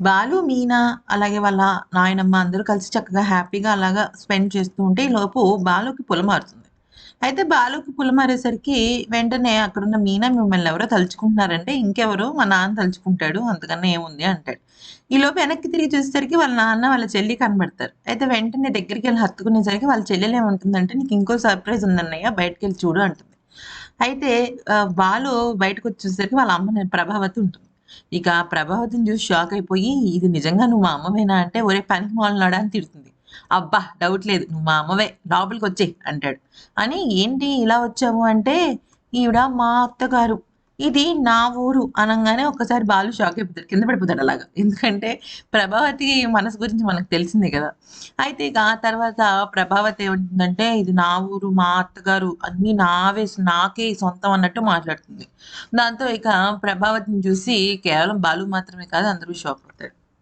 బాలు, మీనా అలాగే వాళ్ళ నాయనమ్మ అందరూ కలిసి చక్కగా హ్యాపీగా అలాగా స్పెండ్ చేస్తూ ఉంటే ఈలోపు బాలుకి పులమారుతుంది. అయితే బాలుకి పులమారేసరికి వెంటనే అక్కడున్న మీనా మిమ్మల్ని ఎవరో తలుచుకుంటున్నారంటే, ఇంకెవరో మా నాన్న తలుచుకుంటాడు అంతకన్నా ఏముంది అంటాడు. ఈలోపు వెనక్కి తిరిగి చూసేసరికి వాళ్ళ నాన్న, వాళ్ళ చెల్లి కనబడతారు. అయితే వెంటనే దగ్గరికి వెళ్ళి హత్తుకునేసరికి వాళ్ళ చెల్లెలు ఏమంటుందంటే "నీకు ఇంకో సర్ప్రైజ్ ఉందన్నయ్య బయటికెళ్ళి చూడు" అంటుంది. అయితే బాలు బయటకు వచ్చేసరికి వాళ్ళ అమ్మ ప్రభావతి ఉంటుంది. ఇక ప్రభావతిని చూసి షాక్ అయిపోయి, "ఇది నిజంగా నువ్వు మా అమ్మవేనా?" అంటే, ఒరే పనికి మాలనాడా అని తిడుతుంది. "అబ్బా! డౌట్ లేదు నువ్వు మా అమ్మవే లోపలికి వచ్చే అంటాడు. అని "ఏంటి ఇలా వచ్చావు?" అంటే, "ఈవిడ మా అత్తగారు. ఇది నా ఊరు" అనగానే ఒకసారి బాలు షాక్ అయిపోతాడు. కింద పడిపోతాడు అలాగా. ఎందుకంటే ప్రభావతి మనసు గురించి మనకు తెలిసిందే కదా! అయితే ఇక ఆ తర్వాత ప్రభావతి ఏమంటుందంటే, "ఇది నా ఊరు, మా అత్తగారు అన్నీ నావే నాకే సొంతం" అన్నట్టు మాట్లాడుతుంది. దాంతో ఇక ప్రభావతిని చూసి కేవలం బాలు మాత్రమే కాదు అందరూ షాక్ అవుతారు.